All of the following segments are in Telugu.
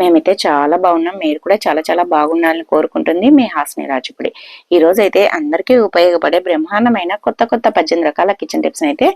మేమైతే చాలా బాగున్నాం. మీరు కూడా చాలా చాలా బాగుండాలని కోరుకుంటుంది మీ హాస్ని రాజుపుడి. ఈ రోజు అయితే అందరికీ ఉపయోగపడే బ్రహ్మాండమైన కొత్త కొత్త పద్దెనిమిది రకాల కిచెన్ టిప్స్ అయితే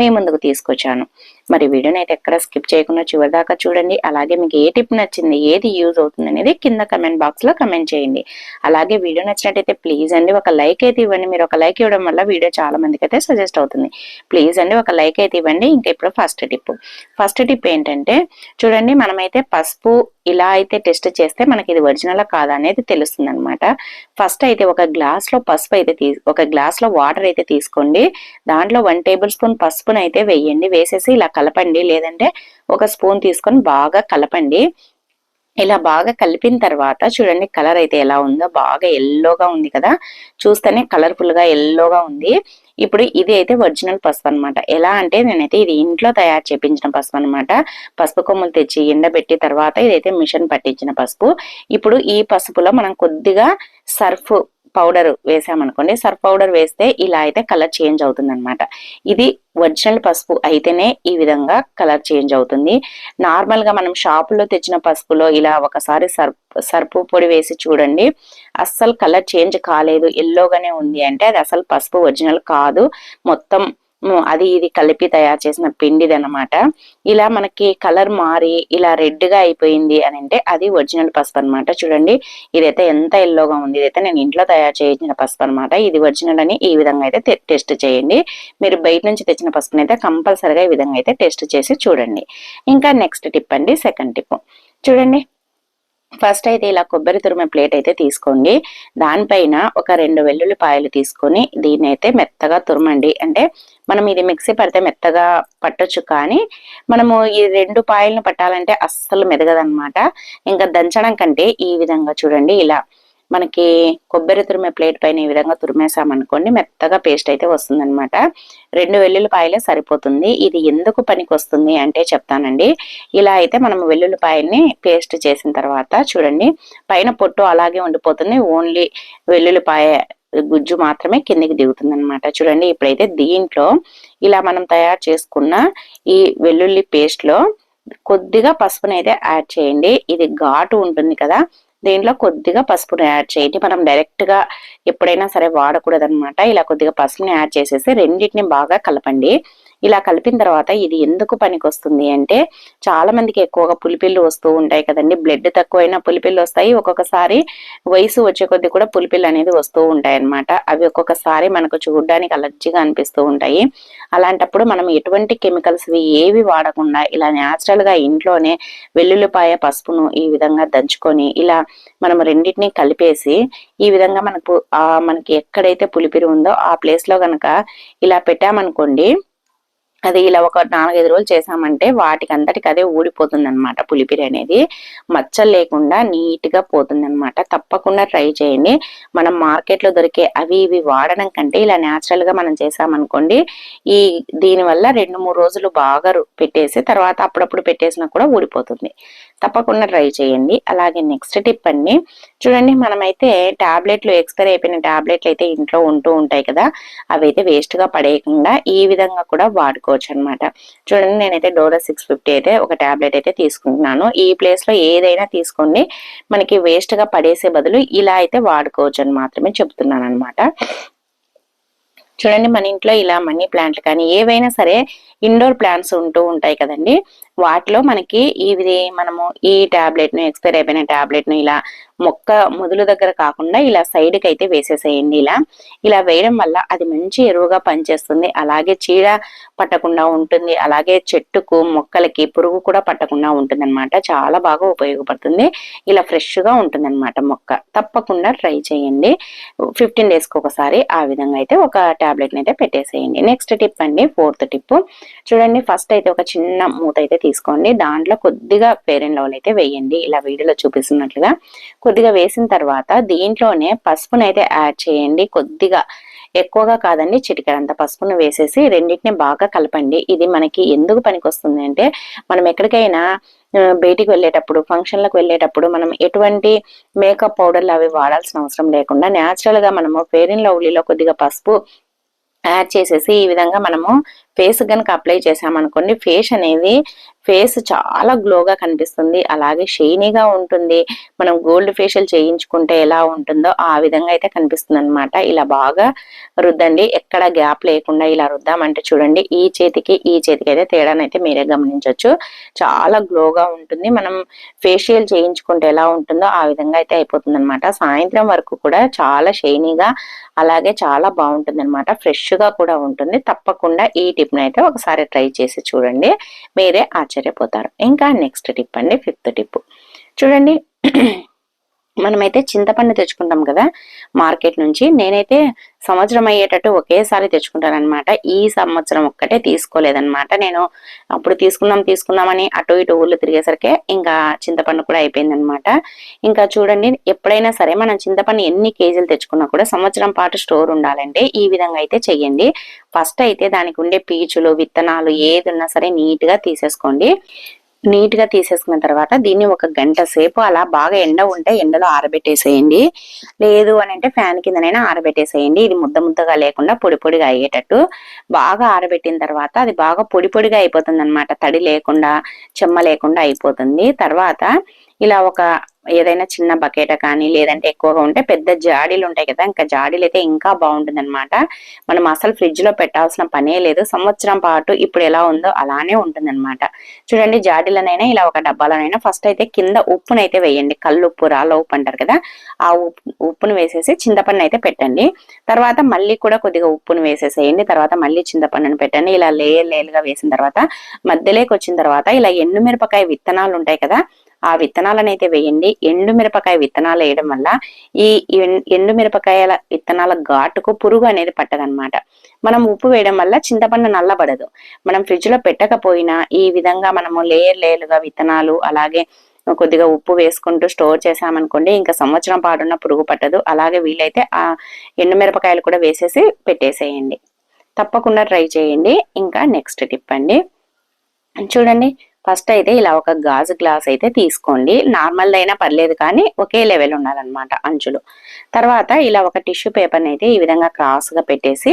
మీ ముందుకు తీసుకొచ్చాను. మరి వీడియోని అయితే ఎక్కడ స్కిప్ చేయకుండా చివరి దాకా చూడండి. అలాగే మీకు ఏ టిప్ నచ్చింది ఏది యూజ్ అవుతుంది అనేది కింద కమెంట్ బాక్స్లో కమెంట్ చేయండి. అలాగే వీడియో నచ్చినట్టయితే ప్లీజ్ అండి ఒక లైక్ అయితే ఇవ్వండి. మీరు ఒక లైక్ ఇవ్వడం వల్ల వీడియో చాలా మందికి అయితే సజెస్ట్ అవుతుంది. ప్లీజ్ అండి ఒక లైక్ అయితే ఇవ్వండి. ఇంకా ఇప్పుడు ఫస్ట్ టిప్. ఫస్ట్ టిప్ ఏంటంటే చూడండి మనమైతే పసుపు ఇలా అయితే టెస్ట్ చేస్తే మనకి ఇది ఒరిజినల్ కాదా అనేది తెలుస్తుంది అనమాట ఫస్ట్ అయితే ఒక గ్లాస్లో పసుపు అయితే తీ ఒక గ్లాస్లో వాటర్ అయితే తీసుకోండి. దాంట్లో వన్ టేబుల్ స్పూన్ పసుపునైతే వేయండి. వేసేసి ఇలా కలపండి. లేదంటే ఒక స్పూన్ తీసుకొని బాగా కలపండి. ఇలా బాగా కలిపిన తర్వాత చూడండి కలర్ అయితే ఎలా ఉందో బాగా ఎల్లోగా ఉంది కదా. చూస్తేనే కలర్ఫుల్గా ఎల్లోగా ఉంది. ఇప్పుడు ఇది అయితే ఒరిజినల్ పసుపు అనమాట ఎలా అంటే నేనైతే ఇది ఇంట్లో తయారు చేపించిన పసుపు అనమాట పసుపు కొమ్ములు తెచ్చి ఎండబెట్టి తర్వాత ఇదైతే మిషన్ పట్టించిన పసుపు. ఇప్పుడు ఈ పసుపులో మనం కొద్దిగా సర్ఫ్ పౌడర్ వేసామనుకోండి సర్ఫ్ పౌడర్ వేస్తే ఇలా అయితే కలర్ చేంజ్ అవుతుంది అనమాట ఇది ఒరిజినల్ పసుపు అయితేనే ఈ విధంగా కలర్ చేంజ్ అవుతుంది. నార్మల్గా మనం షాపులో తెచ్చిన పసుపులో ఇలా ఒకసారి సర్ఫ్ సర్పు పొడి వేసి చూడండి. అస్సలు కలర్ చేంజ్ కాలేదు. ఎల్లోగానే ఉంది అంటే అది అసలు పసుపు ఒరిజినల్ కాదు. మొత్తం అది ఇది కలిపి తయారు చేసిన పిండిది అనమాట ఇలా మనకి కలర్ మారి ఇలా రెడ్గా అయిపోయింది అని అంటే అది ఒరిజినల్ పసుపు అనమాట చూడండి ఇదైతే ఎంత ఎల్లోగా ఉంది. ఇదైతే నేను ఇంట్లో తయారు చేయించిన పసుపు అనమాట ఇది ఒరిజినల్ అని ఈ విధంగా అయితే టెస్ట్ చేయండి. మీరు బయట నుంచి తెచ్చిన పసుపుని అయితే కంపల్సరిగా ఈ విధంగా అయితే టెస్ట్ చేసి చూడండి. ఇంకా నెక్స్ట్ టిప్ అండి సెకండ్ టిప్. చూడండి ఫస్ట్ అయితే ఇలా కొబ్బరి తురిమే ప్లేట్ అయితే తీసుకోండి. దానిపైన ఒక రెండు వెల్లుల్లిపాయలు తీసుకొని దీన్ని అయితే మెత్తగా తురమండి. అంటే మనం ఇది మిక్సీ పడితే మెత్తగా పట్టొచ్చు కానీ మనము ఈ రెండు పాయలను పట్టాలంటే అస్సలు మెదగదనమాట ఇంకా దంచడం కంటే ఈ విధంగా చూడండి ఇలా మనకి కొబ్బరి తురిమే ప్లేట్ పైన ఈ విధంగా తురిమేసామనుకోండి మెత్తగా పేస్ట్ అయితే వస్తుంది అనమాట రెండు వెల్లుల్లిపాయలే సరిపోతుంది. ఇది ఎందుకు పనికి వస్తుంది అంటే చెప్తానండి. ఇలా అయితే మనం వెల్లుల్లిపాయల్ని పేస్ట్ చేసిన తర్వాత చూడండి పైన పొట్టు అలాగే ఉండిపోతుంది. ఓన్లీ వెల్లుల్లిపాయ గుజ్జు మాత్రమే కిందికి దిగుతుంది అనమాట చూడండి ఇప్పుడైతే దీంట్లో ఇలా మనం తయారు చేసుకున్న ఈ వెల్లుల్లి పేస్ట్లో కొద్దిగా పసుపుని అయితే యాడ్ చేయండి. ఇది ఘాటు ఉంటుంది కదా దీంట్లో కొద్దిగా పసుపును యాడ్ చేయండి. మనం డైరెక్ట్గా ఎప్పుడైనా సరే వాడకూడదు అనమాట ఇలా కొద్దిగా పసుపుని యాడ్ చేసేసి రెండింటిని బాగా కలపండి. ఇలా కలిపిన తర్వాత ఇది ఎందుకు పనికొస్తుంది అంటే చాలా మందికి ఎక్కువగా పులిపిల్లు వస్తూ ఉంటాయి కదండి. బ్లడ్ తక్కువైనా పులిపిల్లు వస్తాయి. ఒక్కొక్కసారి వయసు వచ్చే కొద్ది కూడా పులిపిల్లు అనేది వస్తూ ఉంటాయి అనమాట అవి ఒక్కొక్కసారి మనకు చూడడానికి అలర్జీగా అనిపిస్తూ ఉంటాయి. అలాంటప్పుడు మనం ఎటువంటి కెమికల్స్ ఏవి వాడకుండా ఇలా న్యాచురల్గా ఇంట్లోనే వెల్లుల్లిపాయ పసుపును ఈ విధంగా దంచుకొని ఇలా మనం రెండింటిని కలిపేసి ఈ విధంగా మనకు మనకి ఎక్కడైతే పులిపిరి ఉందో ఆ ప్లేస్లో గనక ఇలా పెట్టామనుకోండి అది ఇలా ఒక నాలుగైదు రోజులు చేసామంటే వాటికి అంతటికి అదే ఊడిపోతుంది అనమాట పులిపిరి అనేది. మచ్చలు లేకుండా నీట్గా పోతుంది అనమాట తప్పకుండా ట్రై చేయండి. మనం మార్కెట్లో దొరికే అవి ఇవి వాడడం కంటే ఇలా న్యాచురల్గా మనం చేసామనుకోండి ఈ దీనివల్ల రెండు మూడు రోజులు బాగా పెట్టేసి తర్వాత అప్పుడప్పుడు పెట్టేసినా కూడా ఊడిపోతుంది. తప్పకుండా ట్రై చేయండి. అలాగే నెక్స్ట్ టిప్ అండి చూడండి మనమైతే టాబ్లెట్లు ఎక్స్పైర్ అయిపోయిన టాబ్లెట్లు అయితే ఇంట్లో ఉంటూ ఉంటాయి కదా అవి అయితే వేస్ట్గా పడేయకుండా ఈ విధంగా కూడా వాడుకో వాడుకోవచ్చు అనమాట చూడండి నేనైతే డోరా సిక్స్ ఫిఫ్టీ అయితే ఒక టాబ్లెట్ అయితే తీసుకుంటున్నాను. ఈ ప్లేస్లో ఏదైనా తీసుకోండి. మనకి వేస్ట్గా పడేసే బదులు ఇలా అయితే వాడుకోవచ్చు అని మాత్రమే చెప్తున్నాను అనమాట చూడండి మన ఇంట్లో ఇలా మనీ ప్లాంట్లు కానీ ఏవైనా సరే ఇండోర్ ప్లాంట్స్ ఉంటూ ఉంటాయి కదండి. వాటిలో మనకి ఇది మనము ఈ టాబ్లెట్ను ఎక్స్పైర్ అయిపోయిన టాబ్లెట్ను ఇలా మొక్క మొదలు దగ్గర కాకుండా ఇలా సైడ్కి అయితే వేసేసేయండి ఇలా. ఇలా వేయడం వల్ల అది మంచి ఎరువుగా పనిచేస్తుంది. అలాగే చీడ పట్టకుండా ఉంటుంది. అలాగే చెట్టుకు మొక్కలకి పురుగు కూడా పట్టకుండా ఉంటుంది అనమాట చాలా బాగా ఉపయోగపడుతుంది. ఇలా ఫ్రెష్గా ఉంటుంది అనమాట మొక్క. తప్పకుండా ట్రై చేయండి. ఫిఫ్టీన్ డేస్కి ఒకసారి ఆ విధంగా అయితే ఒక టాబ్లెట్ అయితే పెట్టేసేయండి. నెక్స్ట్ టిప్ అండి ఫోర్త్ టిప్ చూడండి ఫస్ట్ అయితే ఒక చిన్న మూత అయితే తీసుకోండి. దాంట్లో కొద్దిగా పేరెంట్ లెవెల్ అయితే వేయండి. ఇలా వీడియోలో చూపిస్తున్నట్లుగా. కొద్దిగా వేసిన తర్వాత దీంట్లోనే పసుపును అయితే యాడ్ చేయండి. కొద్దిగా ఎక్కువగా కాదండి. చిటికరంత పసుపును వేసేసి రెండింటిని బాగా కలపండి. ఇది మనకి ఎందుకు పనికొస్తుంది అంటే మనం ఎక్కడికైనా బయటికి వెళ్ళేటప్పుడు ఫంక్షన్లకు వెళ్ళేటప్పుడు మనం ఎటువంటి మేకప్ పౌడర్లు అవి వాడాల్సిన అవసరం లేకుండా న్యాచురల్గా మనము ఫేర్ అండ్ లవ్లీలో కొద్దిగా పసుపు యాడ్ చేసేసి ఈ విధంగా మనము ఫేస్ కనుక అప్లై చేసామనుకోండి ఫేస్ అనేది ఫేస్ చాలా గ్లోగా కనిపిస్తుంది. అలాగే షైనీగా ఉంటుంది. మనం గోల్డ్ ఫేషియల్ చేయించుకుంటే ఎలా ఉంటుందో ఆ విధంగా అయితే కనిపిస్తుంది అనమాట ఇలా బాగా రుద్దండి. ఎక్కడ గ్యాప్ లేకుండా ఇలా రుద్దామంటే చూడండి ఈ చేతికి ఈ చేతికి అయితే తేడానైతే మీరే గమనించవచ్చు చాలా గ్లోగా ఉంటుంది. మనం ఫేషియల్ చేయించుకుంటే ఎలా ఉంటుందో ఆ విధంగా అయితే అయిపోతుంది అనమాట సాయంత్రం వరకు కూడా చాలా షైనీగా అలాగే చాలా బాగుంటుంది అనమాట ఫ్రెష్గా కూడా ఉంటుంది. తప్పకుండా ఈ టిప్ అయితే ఒకసారి ట్రై చేసి చూడండి. మీరే ఆశ్చర్యపోతారు. ఇంకా నెక్స్ట్ టిప్ అండి ఫిఫ్త్ టిప్. చూడండి మనమైతే చింతపండు తెచ్చుకుంటాం కదా మార్కెట్ నుంచి. నేనైతే సంవత్సరం అయ్యేటట్టు ఒకేసారి తెచ్చుకుంటానమాట ఈ సంవత్సరం ఒక్కటే తీసుకోలేదన్నమాట. నేను అప్పుడు తీసుకుందాం తీసుకుందామని అటు ఇటు ఊళ్ళు తిరిగేసరికి ఇంకా చింతపండు కూడా అయిపోయిందనమాట ఇంకా చూడండి ఎప్పుడైనా సరే మనం చింతపండు ఎన్ని కేజీలు తెచ్చుకున్నా కూడా సంవత్సరం పాటు స్టోర్ ఉండాలంటే ఈ విధంగా అయితే చెయ్యండి. ఫస్ట్ అయితే దానికి ఉండే పీచులు విత్తనాలు ఏది ఉన్నా సరే నీట్గా తీసేసుకోండి. నీట్గా తీసేసుకున్న తర్వాత దీన్ని ఒక గంట సేపు అలా బాగా ఎండ ఉంటే ఎండలో ఆరబెట్టేసేయండి. లేదు అని అంటే ఫ్యాన్ కిందనైనా ఆరబెట్టేసేయండి. ఇది ముద్ద ముద్దగా లేకుండా పొడి పొడిగా అయ్యేటట్టు. బాగా ఆరబెట్టిన తర్వాత అది బాగా పొడి పొడిగా అయిపోతుంది అనమాట తడి లేకుండా చెమ్మ లేకుండా అయిపోతుంది. తర్వాత ఇలా ఒక ఏదైనా చిన్న బకెట్ కానీ లేదంటే ఎక్కువగా ఉంటే పెద్ద జాడీలు ఉంటాయి కదా ఇంకా జాడీలు అయితే ఇంకా బాగుంటుంది అనమాట మనం అసలు ఫ్రిడ్జ్లో పెట్టాల్సిన పనే లేదు. సంవత్సరం పాటు ఇప్పుడు ఎలా ఉందో అలానే ఉంటుంది అనమాట చూడండి జాడీలనైనా ఇలా ఒక డబ్బాలనైనా ఫస్ట్ అయితే కింద ఉప్పునైతే వేయండి. కళ్ళు ఉప్పు రాళ్ళ ఉప్పు అంటారు కదా ఆ ఉప్పు ఉప్పును వేసేసి చింతపండు అయితే పెట్టండి. తర్వాత మళ్ళీ కూడా కొద్దిగా ఉప్పును వేసేసేయండి. తర్వాత మళ్ళీ చింతపండుని పెట్టండి. ఇలా లేయర్ లేయర్గా వేసిన తర్వాత మధ్యలోకి వచ్చిన తర్వాత ఇలా ఎండుమిరపకాయ విత్తనాలు ఉంటాయి కదా ఆ విత్తనాలను అయితే వేయండి. ఎండు మిరపకాయ విత్తనాలు వేయడం వల్ల ఈ ఎండు మిరపకాయల విత్తనాల ఘాటుకు పురుగు అనేది పట్టదనమాట మనం ఉప్పు వేయడం వల్ల చింతపండు నల్లబడదు. మనం ఫ్రిడ్జ్లో పెట్టకపోయినా ఈ విధంగా మనము లేయర్ లేయర్లుగా విత్తనాలు అలాగే కొద్దిగా ఉప్పు వేసుకుంటూ స్టోర్ చేసామనుకోండి ఇంకా సంవత్సరం పాడున్న పురుగు పట్టదు. అలాగే వీలైతే ఆ ఎండుమిరపకాయలు కూడా వేసేసి పెట్టేసేయండి. తప్పకుండా ట్రై చేయండి. ఇంకా నెక్స్ట్ టిప్ అండి. చూడండి ఫస్ట్ అయితే ఇలా ఒక గాజు గ్లాస్ అయితే తీసుకోండి. నార్మల్ అయినా పర్లేదు కానీ ఒకే లెవెల్ ఉండాలన్నమాట అంచులు. తర్వాత ఇలా ఒక టిష్యూ పేపర్ అయితే ఈ విధంగా క్రాస్గా పెట్టేసి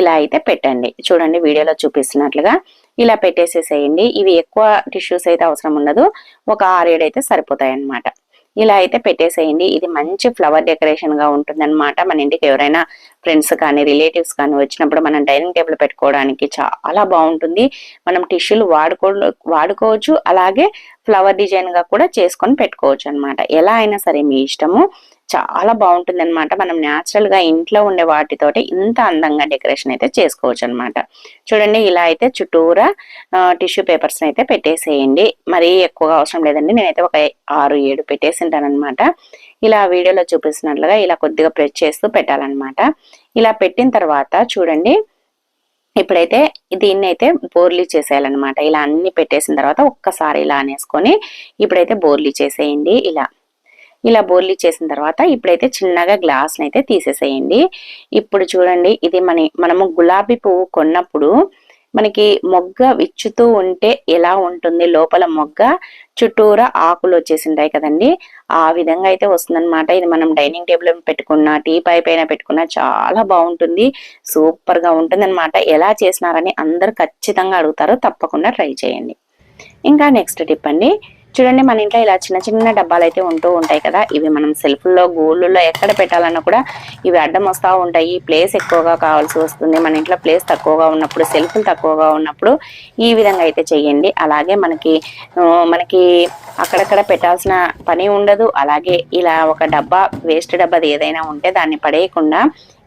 ఇలా అయితే పెట్టండి. చూడండి వీడియోలో చూపిస్తున్నట్లుగా ఇలా పెట్టేసేసేయండి. ఇవి ఎక్కువ టిష్యూస్ అయితే అవసరం ఉండదు. ఒక ఆరేడు అయితే సరిపోతాయి అన్నమాట ఇలా అయితే పెట్టేసేయండి. ఇది మంచి ఫ్లవర్ డెకరేషన్గా ఉంటుందన్నమాట. మన ఇంటికి ఎవరైనా ఫ్రెండ్స్ కానీ రిలేటివ్స్ కానీ వచ్చినప్పుడు మనం డైనింగ్ టేబుల్ పెట్టుకోవడానికి చాలా బాగుంటుంది. మనం టిష్యూలు వాడుకో వాడుకోవచ్చు. అలాగే ఫ్లవర్ డిజైన్గా కూడా చేసుకొని పెట్టుకోవచ్చు అనమాట ఎలా అయినా సరే మీ ఇష్టము. చాలా బాగుంటుంది అనమాట మనం న్యాచురల్గా ఇంట్లో ఉండే వాటితోటి ఇంత అందంగా డెకరేషన్ అయితే చేసుకోవచ్చు అనమాట చూడండి ఇలా అయితే చుట్టూరా టిష్యూ పేపర్స్ అయితే పెట్టేసేయండి. మరీ ఎక్కువగా అవసరం లేదండి. నేనైతే ఒక ఆరు ఏడు పెట్టేసింటాను అనమాట ఇలా వీడియోలో చూపిస్తున్నట్లుగా ఇలా కొద్దిగా ప్రెస్ చేస్తూ పెట్టాలన్నమాట. ఇలా పెట్టిన తర్వాత చూడండి ఇప్పుడైతే దీన్ని అయితే బోర్లీ చేసేయాలన్నమాట. ఇలా అన్ని పెట్టేసిన తర్వాత ఒక్కసారి ఇలా అనేసుకొని ఇప్పుడైతే బోర్లీ చేసేయండి. ఇలా ఇలా బోర్లీ చేసిన తర్వాత ఇప్పుడైతే చిన్నగా గ్లాస్ని అయితే తీసేసేయండి. ఇప్పుడు చూడండి ఇది మన మనము గులాబీ పువ్వు కొన్నప్పుడు మనకి మొగ్గ విచ్చుతూ ఉంటే ఎలా ఉంటుంది? లోపల మొగ్గ చుట్టూరా ఆకులు వచ్చేసింటాయి కదండి. ఆ విధంగా అయితే వస్తుందన్నమాట. ఇది మనం డైనింగ్ టేబుల్ పెట్టుకున్న టీ పై పైన పెట్టుకున్న చాలా బాగుంటుంది. సూపర్గా ఉంటుంది అనమాట ఎలా చేసినారని అందరు ఖచ్చితంగా అడుగుతారు. తప్పకుండా ట్రై చేయండి. ఇంకా నెక్స్ట్ టిప్ అండి. చూడండి మన ఇంట్లో ఇలా చిన్న చిన్న డబ్బాలు అయితే ఉంటూ ఉంటాయి కదా. ఇవి మనం సెల్ఫ్లో గోళ్ళలో ఎక్కడ పెట్టాలన్నా కూడా ఇవి అడ్డం వస్తూ ఉంటాయి. ప్లేస్ ఎక్కువగా కావాల్సి వస్తుంది. మన ఇంట్లో ప్లేస్ తక్కువగా ఉన్నప్పుడు సెల్ఫ్లు తక్కువగా ఉన్నప్పుడు ఈ విధంగా అయితే చేయండి. అలాగే మనకి మనకి అక్కడక్కడ పెట్టాల్సిన పని ఉండదు. అలాగే ఇలా ఒక డబ్బా వేస్ట్ డబ్బాది ఏదైనా ఉంటే దాన్ని పడేయకుండా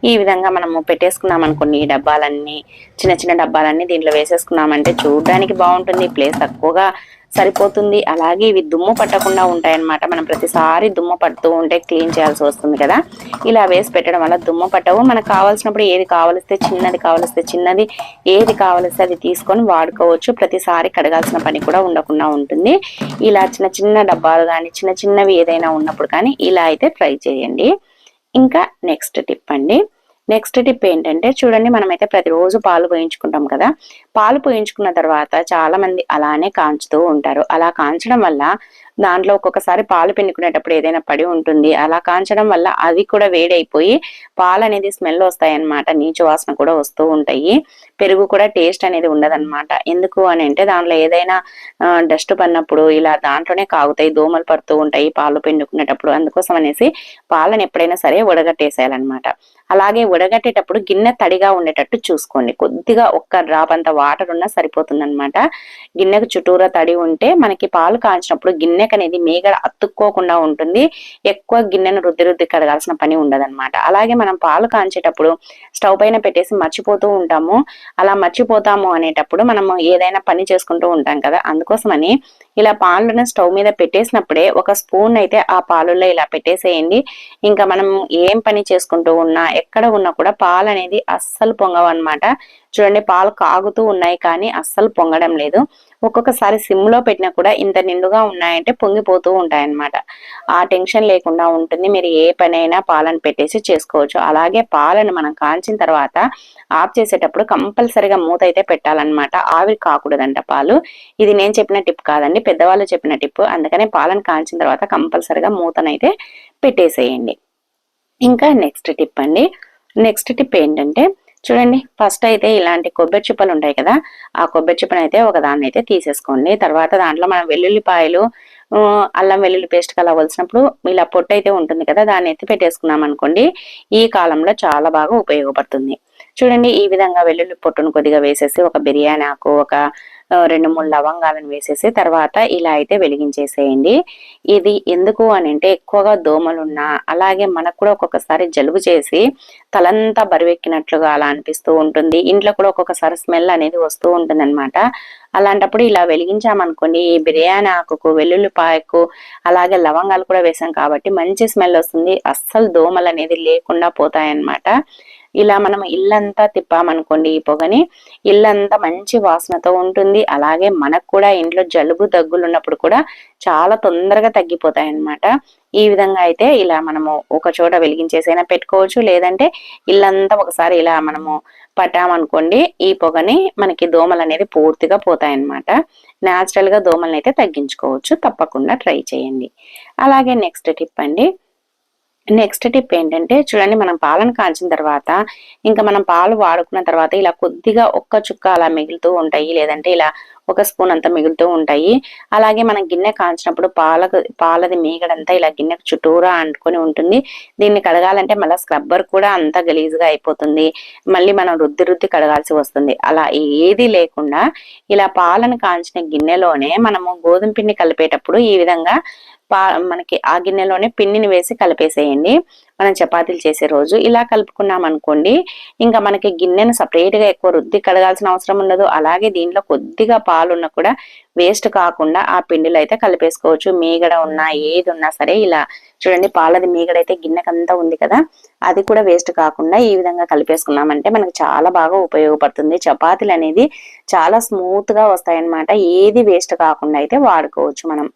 ఈ విధంగా మనము పెట్టేసుకున్నాం అనుకోండి. ఈ డబ్బాలన్నీ చిన్న చిన్న డబ్బాలన్నీ దీంట్లో వేసేసుకున్నామంటే చూడడానికి బాగుంటుంది. ప్లేస్ తక్కువగా సరిపోతుంది. అలాగే ఇవి దుమ్ము పట్టకుండా ఉంటాయన్నమాట. మనం ప్రతిసారి దుమ్ము పడుతూ ఉంటే క్లీన్ చేయాల్సి వస్తుంది కదా. ఇలా వేసి పెట్టడం వల్ల దుమ్ము పట్టవు. మనకు కావాల్సినప్పుడు ఏది కావలిస్తే చిన్నది కావలిస్తే చిన్నది ఏది కావలిస్తే అది తీసుకొని వాడుకోవచ్చు. ప్రతిసారి కడగాల్సిన పని కూడా ఉండకుండా ఉంటుంది. ఇలా చిన్న చిన్న డబ్బాలు కానీ చిన్న చిన్నవి ఏదైనా ఉన్నప్పుడు కానీ ఇలా అయితే ట్రై చేయండి. ఇంకా నెక్స్ట్ టిప్ అండి. నెక్స్ట్ టిప్ ఏంటంటే చూడండి మనమైతే ప్రతిరోజు పాలు పోయించుకుంటాం కదా. పాలు పోయించుకున్న తర్వాత చాలా మంది అలానే కాంచుతూ ఉంటారు. అలా కాంచడం వల్ల దాంట్లో ఒక్కొక్కసారి పాలు పిండుకునేటప్పుడు ఏదైనా పడి ఉంటుంది. అలా కాంచడం వల్ల అవి కూడా వేడైపోయి పాలు అనేది స్మెల్ వస్తాయి అన్నమాట నీచు వాసన కూడా వస్తూ ఉంటాయి. పెరుగు కూడా టేస్ట్ అనేది ఉండదన్నమాట. ఎందుకు అని అంటే దాంట్లో ఏదైనా డస్ట్ పడినప్పుడు ఇలా దాంట్లోనే కాగుతాయి దోమలు పడుతూ ఉంటాయి పాలు పిండుకునేటప్పుడు అందుకోసం అనేసి పాలను ఎప్పుడైనా సరే ఉడగట్టేసేయాలన్నమాట. అలాగే ఉడగట్టేటప్పుడు గిన్నె తడిగా ఉండేటట్టు చూసుకోండి. కొద్దిగా ఒక్క డ్రాప్ అంత వాటర్ ఉన్నా సరిపోతుంది అనమాట గిన్నెకు చుట్టూరా తడి ఉంటే మనకి పాలు కాల్చినప్పుడు గిన్నెకు అనేది మేగడ అతుక్కోకుండా ఉంటుంది. ఎక్కువ గిన్నెను రుద్ది రుద్ది కడగాల్సిన పని ఉండదన్నమాట. అలాగే మనం పాలు కాంచేటప్పుడు స్టవ్ పైన పెట్టేసి మర్చిపోతూ ఉంటాము. అలా మర్చిపోతాము అనేటప్పుడు మనము ఏదైనా పని చేసుకుంటూ ఉంటాం కదా అందుకోసమని ఇలా పాలను స్టవ్ మీద పెట్టేసినప్పుడే ఒక స్పూన్ అయితే ఆ పాలుల్లో ఇలా పెట్టేసేయండి. ఇంకా మనం ఏం పని చేసుకుంటూ ఉన్నా ఎక్కడ ఉన్నా కూడా పాలు అనేది అస్సలు పొంగవన్నమాట. చూడండి పాలు కాగుతూ ఉన్నాయి కానీ అస్సలు పొంగడం లేదు. ఒక్కొక్కసారి సిమ్లో పెట్టినా కూడా ఇంత నిండుగా ఉన్నాయంటే పొంగిపోతూ ఉంటాయన్నమాట. ఆ టెన్షన్ లేకుండా ఉంటుంది. మీరు ఏ పనైనా పాలను పెట్టేసి చేసుకోవచ్చు. అలాగే పాలను మనం కాంచిన తర్వాత ఆఫ్ చేసేటప్పుడు కంపల్సరిగా మూత అయితే పెట్టాలన్నమాట. ఆవిరి కాకూడదంట పాలు. ఇది నేను చెప్పిన టిప్ కాదండి. పెద్దవాళ్ళు చెప్పిన టిప్ అందుకనే పాలను కాల్చిన తర్వాత కంపల్సరిగా మూతనైతే పెట్టేసేయండి. ఇంకా నెక్స్ట్ టిప్ అండి. నెక్స్ట్ టిప్ ఏంటంటే చూడండి ఫస్ట్ అయితే ఇలాంటి కొబ్బరి చిప్పలు ఉంటాయి కదా ఆ కొబ్బరి చిప్పను అయితే ఒక దాన్ని అయితే తీసేసుకోండి. తర్వాత దాంట్లో మనం వెల్లుల్లిపాయలు అల్లం వెల్లుల్లి పేస్ట్ అలా వలిసినప్పుడు ఇలా పొట్టు అయితే ఉంటుంది కదా దాన్ని ఎత్తి పెట్టేసుకున్నాం అనుకోండి ఈ కాలంలో చాలా బాగా ఉపయోగపడుతుంది. చూడండి ఈ విధంగా వెల్లుల్లి పొట్టును కొద్దిగా వేసేసి ఒక బిర్యానీ ఆకు ఒక రెండు మూడు లవంగాలను వేసేసి తర్వాత ఇలా అయితే వెలిగించేసేయండి. ఇది ఎందుకు అని అంటే ఎక్కువగా దోమలున్నా అలాగే మనకు కూడా ఒక్కొక్కసారి జలుబు చేసి తలంతా బరువెక్కినట్లుగా అలా అనిపిస్తూ ఉంటుంది. ఇంట్లో కూడా ఒక్కొక్కసారి స్మెల్ అనేది వస్తూ ఉంటుంది అనమాట అలాంటప్పుడు ఇలా వెలిగించామనుకోండి ఈ బిర్యానీ ఆకుకు వెల్లుల్లిపాయకు అలాగే లవంగాలు కూడా వేసాం కాబట్టి మంచి స్మెల్ వస్తుంది. అస్సలు దోమలు అనేది లేకుండా పోతాయన్నమాట. ఇలా మనం ఇల్లంతా తిప్పామనుకోండి ఈ పొగని ఇల్లంతా మంచి వాసనతో ఉంటుంది. అలాగే మనకు కూడా ఇంట్లో జలుబు దగ్గులు ఉన్నప్పుడు కూడా చాలా తొందరగా తగ్గిపోతాయి అన్నమాట ఈ విధంగా అయితే ఇలా మనము ఒక చోట వెలిగించేసైనా పెట్టుకోవచ్చు. లేదంటే ఇల్లంతా ఒకసారి ఇలా మనము పట్టామనుకోండి ఈ పొగని మనకి దోమలు అనేది పూర్తిగా పోతాయన్నమాట. న్యాచురల్గా దోమలను అయితే తగ్గించుకోవచ్చు. తప్పకుండా ట్రై చేయండి. అలాగే నెక్స్ట్ టిప్ అండి. నెక్స్ట్ టిప్ ఏంటంటే చూడండి మనం పాలను కాంచిన తర్వాత ఇంకా మనం పాలు వాడుకున్న తర్వాత ఇలా కొద్దిగా ఒక్క చుక్క అలా మిగులుతూ ఉంటాయి లేదంటే ఇలా ఒక స్పూన్ అంతా మిగులుతూ ఉంటాయి. అలాగే మనం గిన్నె కాంచినప్పుడు పాలకు పాలది మీగడంతా ఇలా గిన్నెకు చుట్టూరా అంటుకొని ఉంటుంది. దీన్ని కడగాలంటే మళ్ళీ స్క్రబ్బర్ కూడా అంతా గలీజ్గా అయిపోతుంది. మళ్ళీ మనం రుద్ది రుద్ది కడగాల్సి వస్తుంది. అలా ఏది లేకుండా ఇలా పాలను కాంచిన గిన్నెలోనే మనము గోధుమ పిండి కలిపేటప్పుడు ఈ విధంగా పా మనకి ఆ గిన్నెలోనే పిండిని వేసి కలిపేసేయండి. మనం చపాతీలు చేసే రోజు ఇలా కలుపుకున్నాం అనుకోండి ఇంకా మనకి గిన్నెను సపరేట్గా ఎక్కువ రుద్ది కడగాల్సిన అవసరం ఉండదు. అలాగే దీంట్లో కొద్దిగా పాలు ఉన్నా కూడా వేస్ట్ కాకుండా ఆ పిండిలో అయితే కలిపేసుకోవచ్చు. మీగడ ఉన్నా ఏది ఉన్నా సరే ఇలా చూడండి పాలది మీగడ అయితే గిన్నెకంతా ఉంది కదా అది కూడా వేస్ట్ కాకుండా ఈ విధంగా కలిపేసుకున్నామంటే మనకు చాలా బాగా ఉపయోగపడుతుంది. చపాతీలు అనేది చాలా స్మూత్గా వస్తాయన్నమాట. ఏది వేస్ట్ కాకుండా అయితే వాడుకోవచ్చు మనం.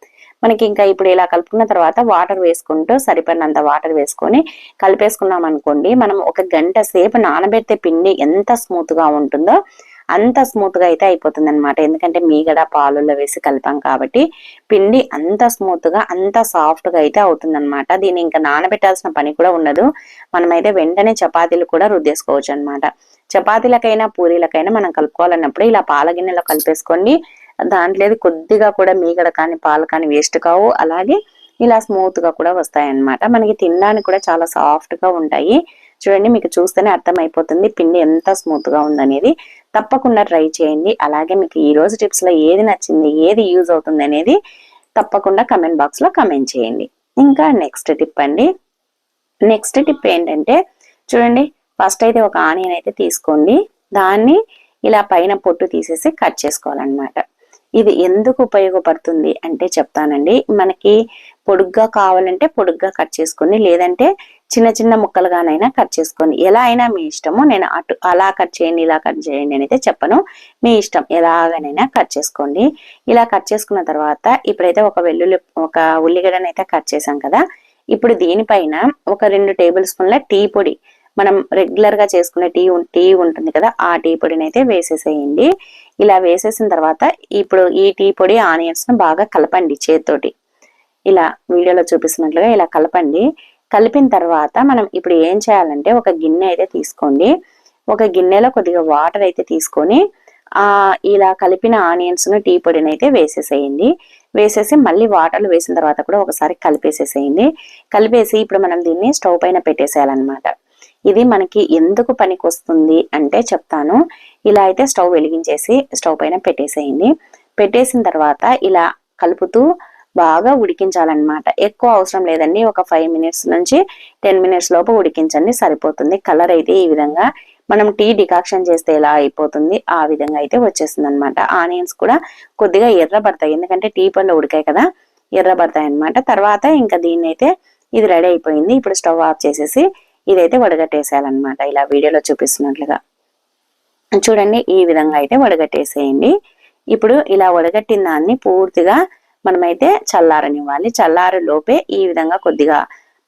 మనకి ఇంకా ఇప్పుడు ఇలా కలుపుకున్న తర్వాత వాటర్ వేసుకుంటూ సరిపడినంత వాటర్ వేసుకొని కలిపేసుకున్నాం అనుకోండి మనం ఒక గంట సేపు నానబెడితే పిండి ఎంత స్మూత్గా ఉంటుందో అంత స్మూత్గా అయితే అయిపోతుంది అనమాట ఎందుకంటే మీగడ పాలల్లో వేసి కలిపాం కాబట్టి పిండి అంత స్మూత్గా అంత సాఫ్ట్గా అయితే అవుతుంది అనమాట దీన్ని ఇంకా నానబెట్టాల్సిన పని కూడా ఉండదు. మనమైతే వెంటనే చపాతీలు కూడా రుద్దేసుకోవచ్చు అనమాట చపాతీలకైనా పూరీలకైనా మనం కలుపుకోవాలన్నప్పుడు ఇలా పాల గిన్నెలో కలిపేసుకోండి. దాంట్లో కొద్దిగా కూడా మీగడ కానీ పాలు కానీ వేస్ట్ కావు. అలాగే ఇలా స్మూత్గా కూడా వస్తాయి అన్నమాట మనకి తినడానికి కూడా చాలా సాఫ్ట్గా ఉంటాయి. చూడండి మీకు చూస్తేనే అర్థమైపోతుంది పిండి ఎంత స్మూత్గా ఉందనేది. తప్పకుండా ట్రై చేయండి. అలాగే మీకు ఈ రోజు టిప్స్లో ఏది నచ్చింది ఏది యూజ్ అవుతుంది అనేది తప్పకుండా కమెంట్ బాక్స్లో కమెంట్ చేయండి. ఇంకా నెక్స్ట్ టిప్ అండి. నెక్స్ట్ టిప్ ఏంటంటే చూడండి ఫస్ట్ అయితే ఒక ఆనియన్ అయితే తీసుకోండి. దాన్ని ఇలా పైన పొట్టు తీసేసి కట్ చేసుకోవాలన్నమాట. ఇది ఎందుకు ఉపయోగపడుతుంది అంటే చెప్తానండి. మనకి పొడుగ్గా కావాలంటే పొడుగ్గా కట్ చేసుకొని లేదంటే చిన్న చిన్న ముక్కలుగానైనా కట్ చేసుకొని ఎలా అయినా మీ ఇష్టము నేను అటు అలా కట్ చేయండి ఇలా కట్ చేయండి అని అయితే చెప్పను. మీ ఇష్టం ఎలాగనైనా కట్ చేసుకోండి. ఇలా కట్ చేసుకున్న తర్వాత ఇప్పుడైతే ఒక వెల్లుల్లి ఒక ఉల్లిగడ్డను అయితే కట్ చేసాం కదా. ఇప్పుడు దీనిపైన ఒక రెండు టేబుల్ స్పూన్ల టీ పొడి మనం రెగ్యులర్గా చేసుకునే టీ టీ ఉంటుంది కదా ఆ టీ పొడిని అయితే వేసేసేయండి. ఇలా వేసేసిన తర్వాత ఇప్పుడు ఈ టీ పొడి ఆనియన్స్ను బాగా కలపండి చేతితోటి. ఇలా వీడియోలో చూపిస్తున్నట్లుగా ఇలా కలపండి. కలిపిన తర్వాత మనం ఇప్పుడు ఏం చేయాలంటే ఒక గిన్నె అయితే తీసుకోండి. ఒక గిన్నెలో కొద్దిగా వాటర్ అయితే తీసుకొని ఆ ఇలా కలిపిన ఆనియన్స్ను టీ పొడిని అయితే వేసేసేయండి. వేసేసి మళ్ళీ వాటర్లు వేసిన తర్వాత కూడా ఒకసారి కలిపేసేసేయండి. కలిపేసి ఇప్పుడు మనం దీన్ని స్టవ్ పైన పెట్టేసేయాలన్నమాట. ఇది మనకి ఎందుకు పనికి వస్తుంది అంటే చెప్తాను. ఇలా అయితే స్టవ్ వెలిగించేసి స్టవ్ పైన పెట్టేసేయండి. పెట్టేసిన తర్వాత ఇలా కలుపుతూ బాగా ఉడికించాలన్నమాట. ఎక్కువ అవసరం లేదండి. ఒక ఫైవ్ మినిట్స్ నుంచి టెన్ మినిట్స్ లోపు ఉడికించండి సరిపోతుంది. కలర్ అయితే ఈ విధంగా మనం టీ డికాక్షన్ చేస్తే ఎలా అయిపోతుంది ఆ విధంగా అయితే వచ్చేస్తుంది అనమాట ఆనియన్స్ కూడా కొద్దిగా ఎర్రబడతాయి ఎందుకంటే టీ పండ్లు ఉడికాయి కదా ఎర్రబడతాయి అనమాట తర్వాత ఇంకా దీన్ని అయితే ఇది రెడీ అయిపోయింది. ఇప్పుడు స్టవ్ ఆఫ్ చేసేసి ఇదైతే వడగట్టేసేయాలన్నమాట. ఇలా వీడియోలో చూపిస్తున్నట్లుగా. చూడండి ఈ విధంగా అయితే వడగట్టేసేయండి. ఇప్పుడు ఇలా వడగట్టిన దాన్ని పూర్తిగా మనమైతే చల్లారనివ్వాలి. చల్లారు లోపే ఈ విధంగా కొద్దిగా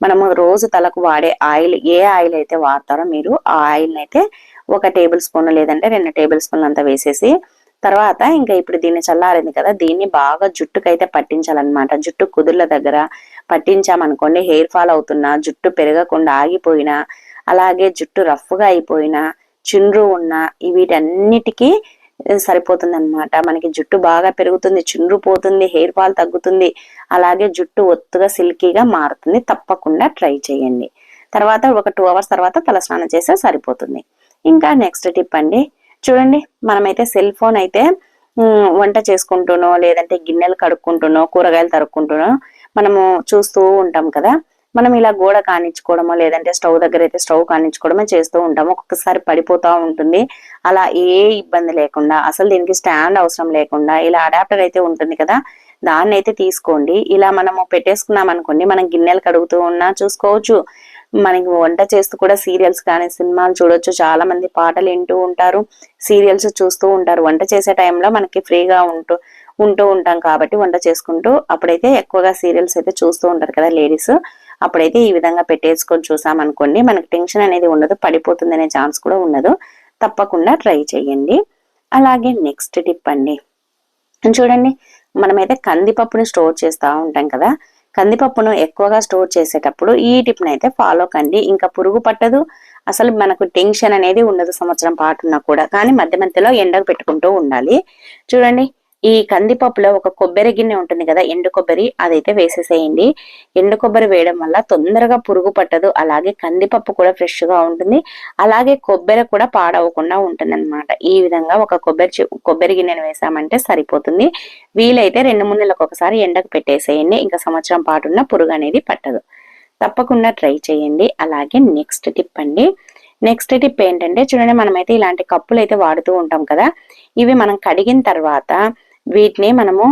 మనము రోజు తలకు వాడే ఆయిల్ ఏ ఆయిల్ అయితే వాడతారో మీరు ఆ ఆయిల్ అయితే ఒక టేబుల్ స్పూన్ లేదంటే రెండు టేబుల్ స్పూన్లు అంతా వేసేసి తర్వాత ఇంకా ఇప్పుడు దీన్ని చల్లారింది కదా దీన్ని బాగా జుట్టుకైతే పట్టించాలన్నమాట. జుట్టు కుదుర్ల దగ్గర పట్టించామనుకోండి హెయిర్ ఫాల్ అవుతున్నా జుట్టు పెరగకుండా ఆగిపోయినా అలాగే జుట్టు రఫ్గా అయిపోయినా చుండ్రు ఉన్న వీటన్నిటికీ సరిపోతుంది అనమాట మనకి జుట్టు బాగా పెరుగుతుంది చుండ్రు పోతుంది హెయిర్ ఫాల్ తగ్గుతుంది అలాగే జుట్టు ఒత్తుగా సిల్కీగా మారుతుంది తప్పకుండా ట్రై చేయండి. తర్వాత ఒక టూ అవర్స్ తర్వాత తలస్నానం చేస్తే సరిపోతుంది. ఇంకా నెక్స్ట్ టిప్ అండి చూడండి మనమైతే సెల్ ఫోన్ అయితే వంట చేసుకుంటూనో లేదంటే గిన్నెలు కడుక్కుంటూనో కూరగాయలు తరుక్కుంటూనో మనము చూస్తూ ఉంటాం కదా. మనం ఇలా గోడ కానించుకోవడమో లేదంటే స్టవ్ దగ్గర అయితే స్టవ్ కానించుకోవడమో చేస్తూ ఉంటాము. ఒక్కొక్కసారి పడిపోతూ ఉంటుంది. అలా ఏ ఇబ్బంది లేకుండా అసలు దీనికి స్టాండ్ అవసరం లేకుండా ఇలా అడాప్టర్ అయితే ఉంటుంది కదా. దాన్ని అయితే తీసుకోండి. ఇలా మనము పెట్టేసుకున్నాం అనుకోండి మనం గిన్నెలు కడుగుతూ ఉన్నా చూసుకోవచ్చు. మనకి వంట చేస్తూ కూడా సీరియల్స్ కానీ సినిమాలు చూడొచ్చు. చాలా మంది పాటలు వింటూ ఉంటారు. సీరియల్స్ చూస్తూ ఉంటారు. వంట చేసే టైంలో మనకి ఫ్రీగా ఉంటూ ఉంటూ ఉంటాం కాబట్టి వంట చేసుకుంటూ అప్పుడైతే ఎక్కువగా సీరియల్స్ అయితే చూస్తూ ఉంటారు కదా లేడీస్. అప్పుడైతే ఈ విధంగా పెట్టేసుకొని చూసామనుకోండి మనకు టెన్షన్ అనేది ఉండదు పడిపోతుంది అనే ఛాన్స్ కూడా ఉండదు. తప్పకుండా ట్రై చేయండి. అలాగే నెక్స్ట్ టిప్ అండి. చూడండి మనమైతే కందిపప్పుని స్టోర్ చేస్తూ ఉంటాం కదా. కందిపప్పును ఎక్కువగా స్టోర్ చేసేటప్పుడు ఈ టిప్ని అయితే ఫాలో కండి. ఇంకా పురుగు పట్టదు అసలు మనకు టెన్షన్ అనేది ఉండదు సంవత్సరం పాటున్నా కూడా. కానీ మధ్య మధ్యలో ఎండకు పెట్టుకుంటూ ఉండాలి. చూడండి ఈ కందిపప్పులో ఒక కొబ్బరి గిన్నె ఉంటుంది కదా ఎండు కొబ్బరి అదైతే వేసేసేయండి. ఎండు కొబ్బరి వేయడం వల్ల తొందరగా పురుగు పట్టదు అలాగే కందిపప్పు కూడా ఫ్రెష్గా ఉంటుంది. అలాగే కొబ్బరి కూడా పాడవకుండా ఉంటుంది అనమాట ఈ విధంగా ఒక కొబ్బరి కొబ్బరి గిన్నెను వేసామంటే సరిపోతుంది. వీలైతే రెండు మూడు నెలలకు ఒకసారి ఎండకు పెట్టేసేయండి ఇంకా సంవత్సరం పాటున్న పురుగు అనేది పట్టదు. తప్పకుండా ట్రై చేయండి. అలాగే నెక్స్ట్ టిప్ అండి. నెక్స్ట్ టిప్ ఏంటంటే చూడండి మనమైతే ఇలాంటి కప్పులు అయితే వాడుతూ ఉంటాం కదా ఇవి మనం కడిగిన తర్వాత వీటిని మనము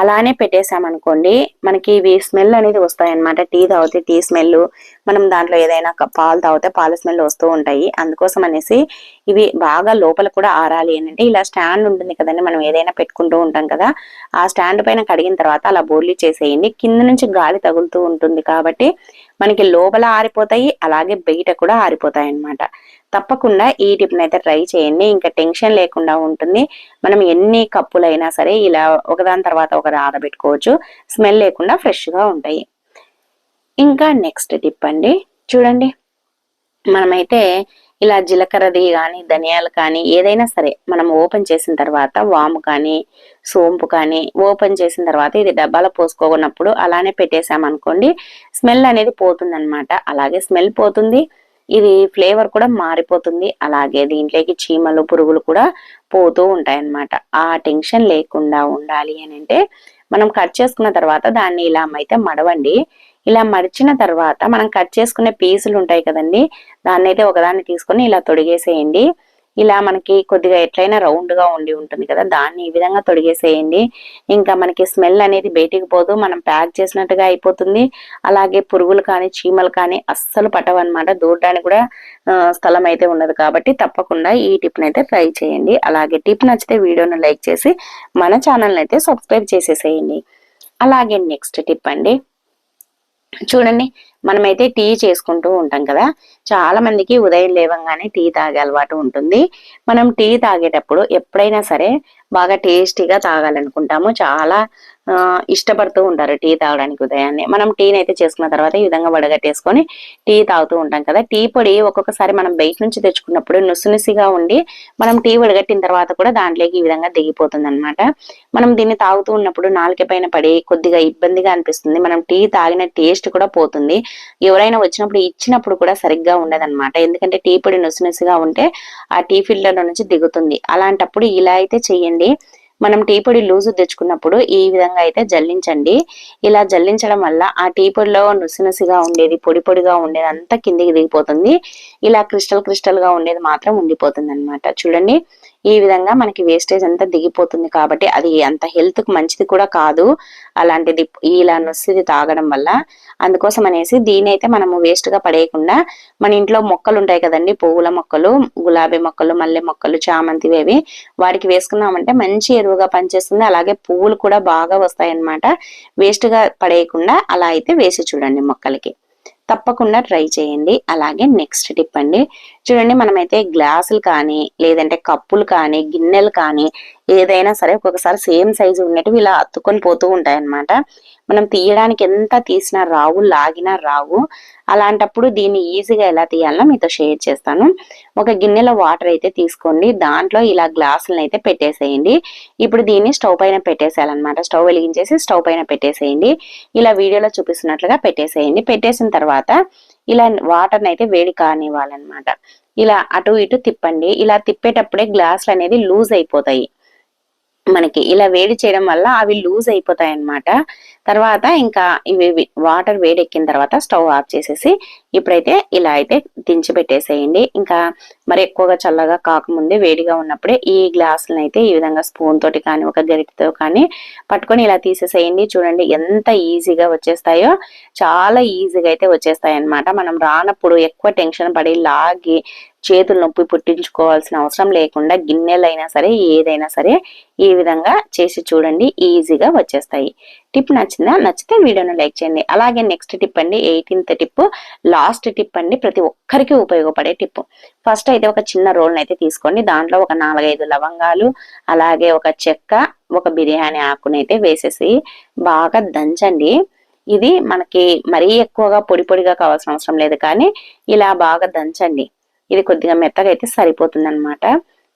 అలానే పెట్టేసామనుకోండి మనకి ఇవి స్మెల్ అనేది వస్తాయన్నమాట. టీ తాగితే టీ స్మెల్ మనం దాంట్లో ఏదైనా పాలు తాగితే పాల స్మెల్ వస్తూ ఉంటాయి. అందుకోసం అనేసి ఇవి బాగా లోపల కూడా ఆరాలి అంటే ఇలా స్టాండ్ ఉంటుంది కదండి మనం ఏదైనా పెట్టుకుంటూ ఉంటాం కదా ఆ స్టాండ్ పైన కడిగిన తర్వాత అలా బోర్లీ చేసేయండి. కింద నుంచి గాలి తగులుతూ ఉంటుంది కాబట్టి మనకి లోపల ఆరిపోతాయి అలాగే బయట కూడా ఆరిపోతాయి అన్నమాట తప్పకుండా ఈ టిప్ని అయితే ట్రై చేయండి. ఇంకా టెన్షన్ లేకుండా ఉంటుంది. మనం ఎన్ని కప్పులైనా సరే ఇలా ఒకదాని తర్వాత ఒకరు ఆరబెట్టుకోవచ్చు. స్మెల్ లేకుండా ఫ్రెష్గా ఉంటాయి. ఇంకా నెక్స్ట్ టిప్ అండి. చూడండి. మనమైతే ఇలా జీలకర్రది కానీ ధనియాలు కానీ ఏదైనా సరే మనం ఓపెన్ చేసిన తర్వాత వాము కానీ సోంపు కానీ ఓపెన్ చేసిన తర్వాత ఇది డబ్బాలో పోసుకోకున్నప్పుడు అలానే పెట్టేసామనుకోండి స్మెల్ అనేది పోతుంది అలాగే స్మెల్ పోతుంది. ఇది ఫ్లేవర్ కూడా మారిపోతుంది. అలాగే దీంట్లోకి చీమలు పురుగులు కూడా పోతూ ఉంటాయి అన్నమాట ఆ టెన్షన్ లేకుండా ఉండాలి అని అంటే మనం కట్ చేసుకున్న తర్వాత దాన్ని ఇలా అయితే మడవండి. ఇలా మడిచిన తర్వాత మనం కట్ చేసుకునే పీసులు ఉంటాయి కదండి దాన్ని అయితే ఒకదాన్ని తీసుకొని ఇలా తొడిగేసేయండి. ఇలా మనకి కొద్దిగా ఎట్లయినా రౌండ్గా ఉండి ఉంటుంది కదా దాన్ని ఈ విధంగా తొడిగేసేయండి. ఇంకా మనకి స్మెల్ అనేది బయటికి పోదు మనం ప్యాక్ చేసినట్టుగా అయిపోతుంది. అలాగే పురుగులు కానీ చీమలు కానీ అస్సలు పట్టవన్నమాట. దూడడానికి కూడా స్థలం అయితే ఉండదు కాబట్టి తప్పకుండా ఈ టిప్ అయితే ట్రై చేయండి. అలాగే టిప్ నచ్చితే వీడియోను లైక్ చేసి మన ఛానల్ని అయితే సబ్స్క్రైబ్ చేసేసేయండి. అలాగే నెక్స్ట్ టిప్ అండి. చూడండి మనమైతే టీ చేసుకుంటూ ఉంటాం కదా. చాలా మందికి ఉదయం లేవంగానే టీ తాగే అలవాటు ఉంటుంది. మనం టీ తాగేటప్పుడు ఎప్పుడైనా సరే బాగా టేస్టీగా తాగాలనుకుంటాము. చాలా ఇష్టపడుతూ ఉంటారు టీ తాగడానికి ఉదయాన్నే. మనం టీని అయితే చేసుకున్న తర్వాత ఈ విధంగా వడగట్టేసుకొని టీ తాగుతూ ఉంటాం కదా. టీ పొడి ఒక్కొక్కసారి మనం బయట నుంచి తెచ్చుకున్నప్పుడు నుసునుసిగా ఉండి మనం టీ వడగట్టిన తర్వాత కూడా దాంట్లోకి ఈ విధంగా దిగిపోతుంది అనమాట మనం దీన్ని తాగుతూ ఉన్నప్పుడు నాలుక పైన పడి కొద్దిగా ఇబ్బందిగా అనిపిస్తుంది. మనం టీ తాగిన టేస్ట్ కూడా పోతుంది. ఎవరైనా వచ్చినప్పుడు ఇచ్చినప్పుడు కూడా సరిగ్గా ఉండదన్నమాట. ఎందుకంటే టీ పొడి నుసునుసిగా ఉంటే ఆ టీ ఫిల్టర్ నుంచి దిగుతుంది. అలాంటప్పుడు ఇలా అయితే చెయ్యండి. మనం టీ పొడి లూజు తెచ్చుకున్నప్పుడు ఈ విధంగా అయితే జల్లించండి. ఇలా జల్లించడం వల్ల ఆ టీ పొడిలో నుసినుసిగా ఉండేది పొడి పొడిగా ఉండేది అంతా కిందికి దిగిపోతుంది. ఇలా క్రిస్టల్ క్రిస్టల్గా ఉండేది మాత్రం ఉండిపోతుంది అనమాట చూడండి ఈ విధంగా మనకి వేస్టేజ్ అంతా దిగిపోతుంది కాబట్టి అది అంత హెల్త్కు మంచిది కూడా కాదు. అలాంటిది ఇలా నొస్సిది తాగడం వల్ల. అందుకోసం అనేసి దీని అయితే మనము వేస్ట్గా పడేయకుండా మన ఇంట్లో మొక్కలు ఉంటాయి కదండి పువ్వుల మొక్కలు గులాబీ మొక్కలు మల్లె మొక్కలు చామంతివి అవి వాటికి వేసుకున్నామంటే మంచి ఎరువుగా పనిచేస్తుంది. అలాగే పువ్వులు కూడా బాగా వస్తాయి అన్నమాట వేస్ట్గా పడేయకుండా అలా అయితే వేసి చూడండి మొక్కలకి. తప్పకుండా ట్రై చేయండి. అలాగే నెక్స్ట్ టిప్ అండి. చూడండి మనమైతే గ్లాసులు కానీ లేదంటే కప్పులు కానీ గిన్నెలు కానీ ఏదైనా సరే ఒక్కొక్కసారి సేమ్ సైజు ఉన్నట్టు ఇలా అత్తుకొని పోతూ ఉంటాయి అన్నమాట మనం తీయడానికి ఎంత తీసినా రావు లాగినా రావు. అలాంటప్పుడు దీన్ని ఈజీగా ఎలా తీయాలో మీతో షేర్ చేస్తాను. ఒక గిన్నెలో వాటర్ అయితే తీసుకోండి. దాంట్లో ఇలా గ్లాసులను అయితే పెట్టేసేయండి. ఇప్పుడు దీన్ని స్టవ్ పైన పెట్టేసేయాలన్నమాట. స్టవ్ వెలిగించేసి స్టవ్ పైన పెట్టేసేయండి. ఇలా వీడియోలో చూపిస్తున్నట్లుగా పెట్టేసేయండి. పెట్టేసిన తర్వాత ఇలా వాటర్ని అయితే వేడి కానివ్వాలన్నమాట. ఇలా అటు ఇటు తిప్పండి. ఇలా తిప్పేటప్పుడే గ్లాసులు అనేది లూజ్ అయిపోతాయి. మనకి ఇలా వేడి చేయడం వల్ల అవి లూజ్ అయిపోతాయి అన్నమాట తర్వాత ఇంకా ఇవి వాటర్ వేడెక్కిన తర్వాత స్టవ్ ఆఫ్ చేసేసి ఇప్పుడైతే ఇలా అయితే దించి పెట్టేసేయండి. ఇంకా మరి ఎక్కువగా చల్లగా కాకముందే వేడిగా ఉన్నప్పుడే ఈ గ్లాసులను అయితే ఈ విధంగా స్పూన్ తోటి కానీ ఒక గరిటతో కానీ పట్టుకొని ఇలా తీసేసేయండి. చూడండి ఎంత ఈజీగా వచ్చేస్తాయో చాలా ఈజీగా అయితే వచ్చేస్తాయి అన్నమాట మనం రానప్పుడు ఎక్కువ టెన్షన్ పడి లాగి చేతులు నొప్పి పుట్టించుకోవాల్సిన అవసరం లేకుండా గిన్నెలైనా సరే ఏదైనా సరే ఈ విధంగా చేసి చూడండి. ఈజీగా వచ్చేస్తాయి. టిప్ నచ్చిందా? నచ్చితే వీడియోను లైక్ చేయండి. అలాగే నెక్స్ట్ టిప్ అండి ఎయిటీన్త్ టిప్. లాస్ట్ టిప్ అండి ప్రతి ఒక్కరికి ఉపయోగపడే టిప్. ఫస్ట్ అయితే ఒక చిన్న రోల్ని అయితే తీసుకోండి. దాంట్లో ఒక నాలుగైదు లవంగాలు అలాగే ఒక చెక్క ఒక బిర్యానీ ఆకుని అయితే వేసేసి బాగా దంచండి. ఇది మనకి మరీ ఎక్కువగా పొడి పొడిగా కావాల్సిన అవసరం లేదు కానీ ఇలా బాగా దంచండి. ఇది కొద్దిగా మెత్తగా అయితే సరిపోతుంది అనమాట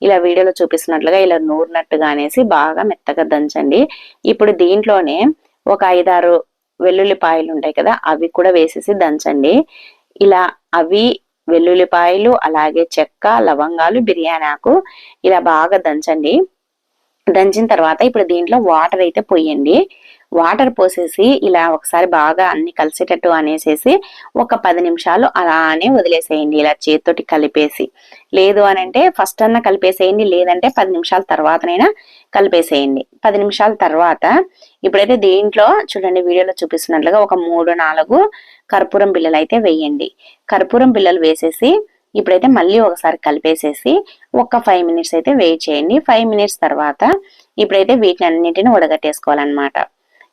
ఇలా వీడియోలో చూపిస్తున్నట్లుగా ఇలా నూరినట్టుగా అనేసి బాగా మెత్తగా దంచండి. ఇప్పుడు దీంట్లోనే ఒక ఐదారు వెల్లుల్లిపాయలు ఉంటాయి కదా అవి కూడా వేసేసి దంచండి. ఇలా అవి వెల్లుల్లిపాయలు అలాగే చెక్క లవంగాలు బిర్యానీ ఆకు ఇలా బాగా దంచండి. దంచిన తర్వాత ఇప్పుడు దీంట్లో వాటర్ అయితే పోయండి. వాటర్ పోసేసి ఇలా ఒకసారి బాగా అన్ని కలిసేటట్టు అనేసేసి ఒక పది నిమిషాలు అలానే వదిలేసేయండి. ఇలా చేతితోటి కలిపేసి. లేదు అని అంటే ఫస్ట్ అన్న కలిపేసేయండి. లేదంటే పది నిమిషాల తర్వాతనైనా కలిపేసేయండి. పది నిమిషాల తర్వాత ఇప్పుడైతే దీంట్లో చూడండి వీడియోలో చూపిస్తున్నట్లుగా ఒక మూడు నాలుగు కర్పూరం బిళ్ళలు అయితే వేయండి. కర్పూరం బిళ్ళలు వేసేసి ఇప్పుడైతే మళ్ళీ ఒకసారి కలిపేసేసి ఒక ఫైవ్ మినిట్స్ అయితే వెయిట్ చేయండి. ఫైవ్ మినిట్స్ తర్వాత ఇప్పుడైతే వీటిని అన్నింటిని ఉడగట్టేసుకోవాలన్నమాట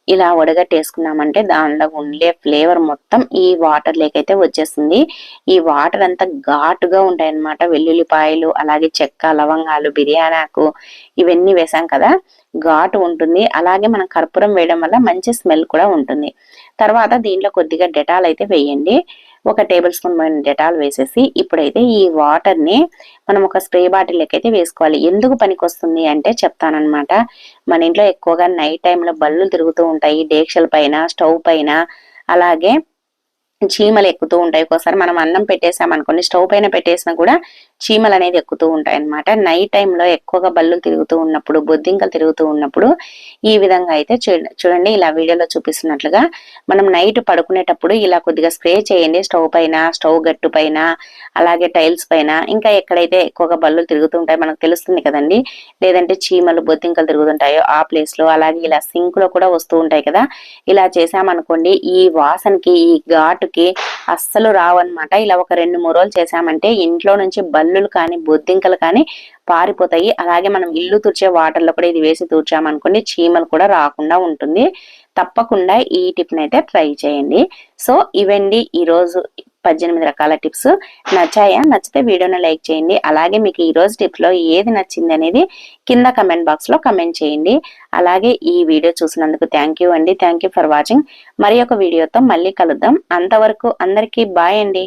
ఇలా వడగట్టేసుకున్నామంటే దానిలో ఉండే ఫ్లేవర్ మొత్తం ఈ వాటర్ లేకైతే వచ్చేస్తుంది. ఈ వాటర్ అంతా ఘాటుగా ఉంటాయి అన్నమాట వెల్లుల్లిపాయలు అలాగే చెక్క లవంగాలు బిర్యానీ ఆకు ఇవన్నీ వేసాం కదా. ఘాటు ఉంటుంది. అలాగే మనం కర్పూరం వేయడం వల్ల మంచి స్మెల్ కూడా ఉంటుంది. తర్వాత దీంట్లో కొద్దిగా డెటాల్ అయితే వేయండి. ఒక టేబుల్ స్పూన్ డెటాల్ వేసేసి ఇప్పుడైతే ఈ వాటర్ని మనం ఒక స్ప్రే బాటిల్ అయితే వేసుకోవాలి. ఎందుకు పనికొస్తుంది అంటే చెప్తానన్నమాట. మన ఇంట్లో ఎక్కువగా నైట్ టైంలో బళ్ళు తిరుగుతూ ఉంటాయి. డేక్షల పైన స్టవ్ పైన అలాగే చీమలు ఎక్కుతూ ఉంటాయి. ఒక్కోసారి మనం అన్నం పెట్టేసాం అనుకోండి స్టవ్ పైన పెట్టేసినా కూడా చీమలు అనేది ఎక్కుతూ ఉంటాయి అన్నమాట నైట్ టైంలో ఎక్కువగా బల్లులు తిరుగుతూ ఉన్నప్పుడు బొద్దింకలు తిరుగుతూ ఉన్నప్పుడు ఈ విధంగా అయితే చూడండి ఇలా వీడియోలో చూపిస్తున్నట్లుగా మనం నైట్ పడుకునేటప్పుడు ఇలా కొద్దిగా స్ప్రే చేయండి. స్టవ్ పైన స్టవ్ గట్టు పైన అలాగే టైల్స్ పైన. ఇంకా ఎక్కడైతే ఎక్కువగా బల్లులు తిరుగుతూ ఉంటాయో మనకు తెలుస్తుంది కదండి. లేదంటే చీమలు బొద్దింకలు తిరుగుతుంటాయో ఆ ప్లేస్లో. అలాగే ఇలా సింక్లో కూడా వస్తూ ఉంటాయి కదా. ఇలా చేసామనుకోండి ఈ వాసనకి ఈ ఘాటుకి అస్సలు రావన్నమాట. ఇలా ఒక రెండు మూడు రోజులు చేసామంటే ఇంట్లో నుంచి బల్ బల్లులు కానీ బొద్దింకలు కానీ పారిపోతాయి. అలాగే మనం ఇల్లు తుడిచే వాటర్లో కూడా ఇది వేసి తుడిచామనుకోండి చీమలు కూడా రాకుండా ఉంటుంది. తప్పకుండా ఈ టిప్ని అయితే ట్రై చేయండి. సో ఇవండి ఈరోజు పద్దెనిమిది రకాల టిప్స్. నచ్చాయా? నచ్చితే వీడియోని లైక్ చేయండి. అలాగే మీకు ఈ రోజు టిప్స్ ఏది నచ్చింది అనేది కింద కమెంట్ బాక్స్లో కమెంట్ చేయండి. అలాగే ఈ వీడియో చూసినందుకు థ్యాంక్ యూ అండి. Thank you for watching. మరి ఒక వీడియోతో మళ్ళీ కలుద్దాం. అంతవరకు అందరికీ బాయ్ అండి.